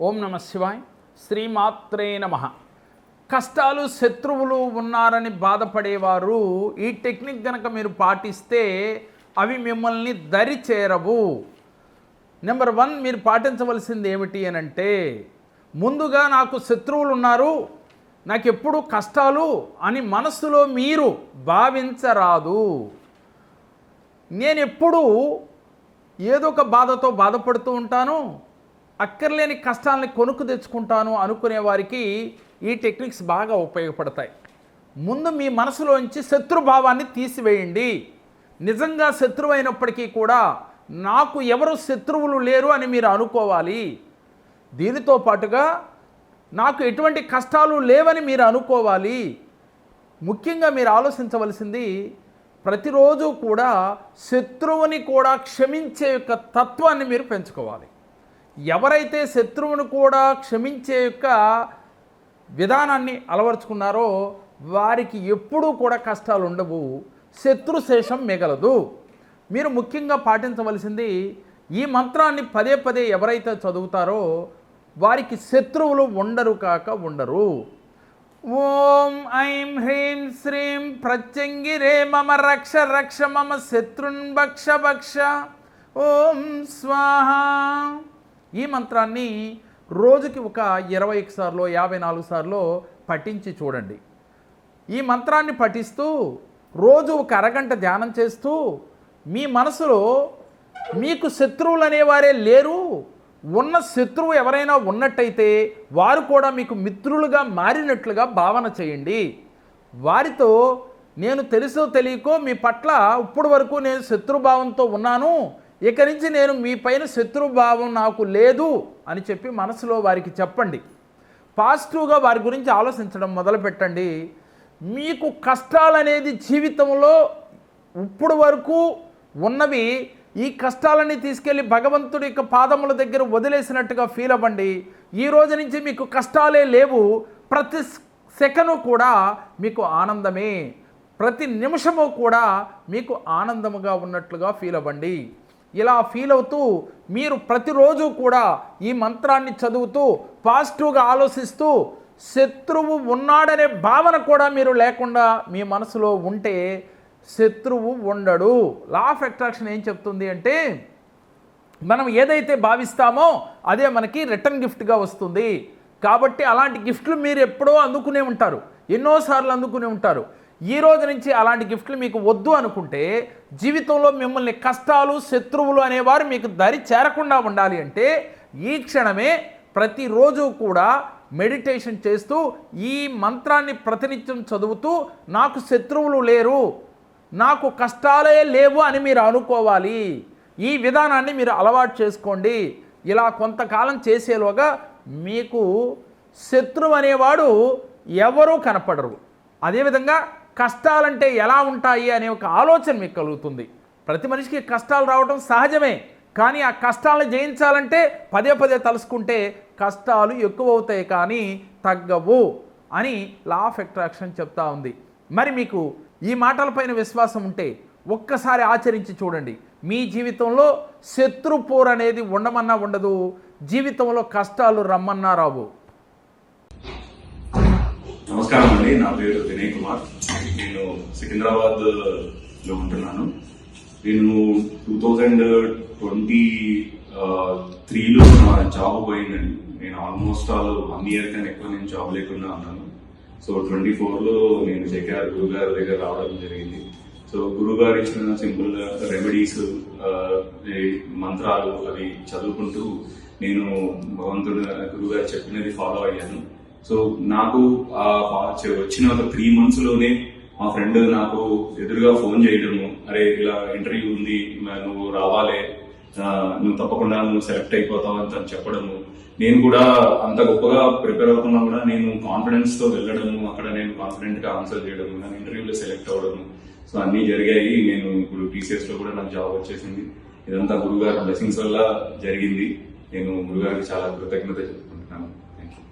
ఓం నమ శివాయ్. శ్రీమాత్రే నమ. కష్టాలు శత్రువులు ఉన్నారని బాధపడేవారు ఈ టెక్నిక్ గనక మీరు పాటిస్తే అవి మిమ్మల్ని దరి చేరవు నెంబర్ వన్ మీరు పాటించవలసింది ఏమిటి అని అంటే ముందుగా నాకు శత్రువులు ఉన్నారు నాకు ఎప్పుడు కష్టాలు అని మనస్సులో మీరు భావించరాదు. నేను ఎప్పుడూ ఏదో ఒక బాధతో బాధపడుతూ ఉంటాను అక్కర్లేని కష్టాలని కొనుక్కు తెచ్చుకుంటాను అనుకునే వారికి ఈ టెక్నిక్స్ బాగా ఉపయోగపడతాయి. ముందు మీ మనసులోంచి శత్రుభావాన్ని తీసివేయండి. నిజంగా శత్రువు అయినప్పటికీ కూడా నాకు ఎవరు శత్రువులు లేరు అని మీరు అనుకోవాలి. దీనితో పాటుగా నాకు ఎటువంటి కష్టాలు లేవని మీరు అనుకోవాలి. ముఖ్యంగా మీరు ఆలోచించవలసింది ప్రతిరోజు కూడా శత్రువుని కూడా క్షమించే యొక్క తత్వాన్ని మీరు పెంచుకోవాలి. ఎవరైతే శత్రువును కూడా క్షమించే యొక్క విధానాన్ని అలవరుచుకున్నారో వారికి ఎప్పుడూ కూడా కష్టాలు ఉండవు శత్రుశేషం మిగలదు. మీరు ముఖ్యంగా పాటించవలసింది ఈ మంత్రాన్ని పదే పదే ఎవరైతే చదువుతారో వారికి శత్రువులు ఉండరు కాక ఉండరు. ఓం ఐం హ్రీం శ్రీం ప్రత్యంగిరే మమ రక్ష రక్ష మమ శత్రున్ భక్ష భక్ష ఓం స్వాహ. ఈ మంత్రాన్ని రోజుకి ఒక ఇరవై సార్లు యాభై నాలుగు సార్లు పఠించి చూడండి. ఈ మంత్రాన్ని పఠిస్తూ రోజు ఒక అరగంట ధ్యానం చేస్తూ మీ మనసులో మీకు శత్రువులు అనేవారే లేరు. ఉన్న శత్రువు ఎవరైనా ఉన్నట్టయితే వారు కూడా మీకు మిత్రులుగా మారినట్లుగా భావన చేయండి. వారితో నేను తెలుసో తెలియకో మీ పట్ల ఇప్పుడు వరకు నేను శత్రుభావంతో ఉన్నాను. ఇక నుంచి నేను మీ పైన శత్రుభావం నాకు లేదు అని చెప్పి మనసులో వారికి చెప్పండి. పాజిటివ్గా వారి గురించి ఆలోచించడం మొదలుపెట్టండి. మీకు కష్టాలనేది జీవితంలో ఇప్పుడు వరకు ఉన్నవి ఈ కష్టాలని తీసుకెళ్ళి భగవంతుడి యొక్క పాదముల దగ్గర వదిలేసినట్టుగా ఫీల్ అవ్వండి. ఈ రోజు నుంచి మీకు కష్టాలే లేవు. ప్రతి సెకను కూడా మీకు ఆనందమే. ప్రతి నిమిషము కూడా మీకు ఆనందముగా ఉన్నట్లుగా ఫీల్ అవ్వండి. ఇలా ఫీల్ అవుతూ మీరు ప్రతిరోజు కూడా ఈ మంత్రాన్ని చదువుతూ పాజిటివ్గా ఆలోచిస్తూ శత్రువు ఉన్నాడనే భావన కూడా మీరు లేకుండా మీ మనసులో ఉంటే శత్రువు ఉండడు. లా ఆఫ్ అట్రాక్షన్ ఏం చెప్తుంది అంటే మనం ఏదైతే భావిస్తామో అదే మనకి రిటర్న్ గిఫ్ట్గా వస్తుంది. కాబట్టి అలాంటి గిఫ్ట్లు మీరు ఎప్పుడో అందుకునే ఉంటారు. ఎన్నోసార్లు అందుకునే ఉంటారు. ఈ రోజు నుంచి అలాంటి గిఫ్ట్లు మీకు వద్దు అనుకుంటే జీవితంలో మిమ్మల్ని కష్టాలు శత్రువులు అనేవారు మీకు దరి చేరకుండా ఉండాలి అంటే ఈ క్షణమే ప్రతిరోజు కూడా మెడిటేషన్ చేస్తూ ఈ మంత్రాన్ని ప్రతినిత్యం చదువుతూ నాకు శత్రువులు లేరు నాకు కష్టాలే లేవు అని మీరు అనుకోవాలి. ఈ విధానాన్ని మీరు అలవాటు చేసుకోండి. ఇలా కొంతకాలం చేసేలోగా మీకు శత్రువు అనేవాడు ఎవరూ కనపడరు. అదేవిధంగా కష్టాలంటే ఎలా ఉంటాయి అనే ఒక ఆలోచన మీకు కలుగుతుంది. ప్రతి మనిషికి కష్టాలు రావడం సహజమే. కానీ ఆ కష్టాలను జయించాలంటే పదే పదే తలుసుకుంటే కష్టాలు ఎక్కువ అవుతాయి కానీ తగ్గవు అని లా ఆఫ్ అట్రాక్షన్ చెప్తా ఉంది. మరి మీకు ఈ మాటలపైన విశ్వాసం ఉంటే ఒక్కసారి ఆచరించి చూడండి. మీ జీవితంలో శత్రుపోర్ అనేది ఉండమన్నా ఉండదు. జీవితంలో కష్టాలు రమ్మన్నా రావు. నమస్కారం అండి నా పేరు వినయ్ కుమార్. నేను సికింద్రాబాద్లో ఉంటున్నాను. నేను టూ థౌజండ్ ట్వంటీ త్రీలో నా జాబ్ పోయిందండి. నేను ఆల్మోస్ట్ ఆల్ వన్ ఇయర్ కన్నా ఎక్కువ నేను జాబ్ లేకుండా ఉన్నాను. సో ట్వంటీ ఫోర్లో నేను జకేఆర్ గురువు గారి దగ్గర రావడం జరిగింది. సో గురువు గారు ఇచ్చిన సింపుల్ రెమెడీస్ మంత్రాలు అవి చదువుకుంటూ నేను భగవంతుడు గురువు గారు చెప్పినది ఫాలో అయ్యాను. సో నాకు ఆ వచ్చిన ఒక త్రీ మంత్స్లోనే మా ఫ్రెండ్ నాకు ఎదురుగా ఫోన్ చేయడము అరే ఇలా ఇంటర్వ్యూ ఉంది నువ్వు రావాలే. నువ్వు తప్పకుండా నువ్వు సెలెక్ట్ అయిపోతావు అని తను చెప్పడము. నేను కూడా అంత గొప్పగా ప్రిపేర్ అవ్వకుండా కూడా నేను కాన్ఫిడెన్స్తో వెళ్ళడము అక్కడ నేను కాన్ఫిడెంట్గా ఆన్సర్ చేయడము నన్ను ఇంటర్వ్యూలో సెలెక్ట్ అవ్వడము. సో అన్ని జరిగాయి. నేను ఇప్పుడు టీసీఎస్లో కూడా నాకు జాబ్ వచ్చేసింది. ఇదంతా గురుగారి బ్లెస్సింగ్స్ వల్ల జరిగింది. నేను గురుగారికి చాలా కృతజ్ఞత చెప్తున్నాను.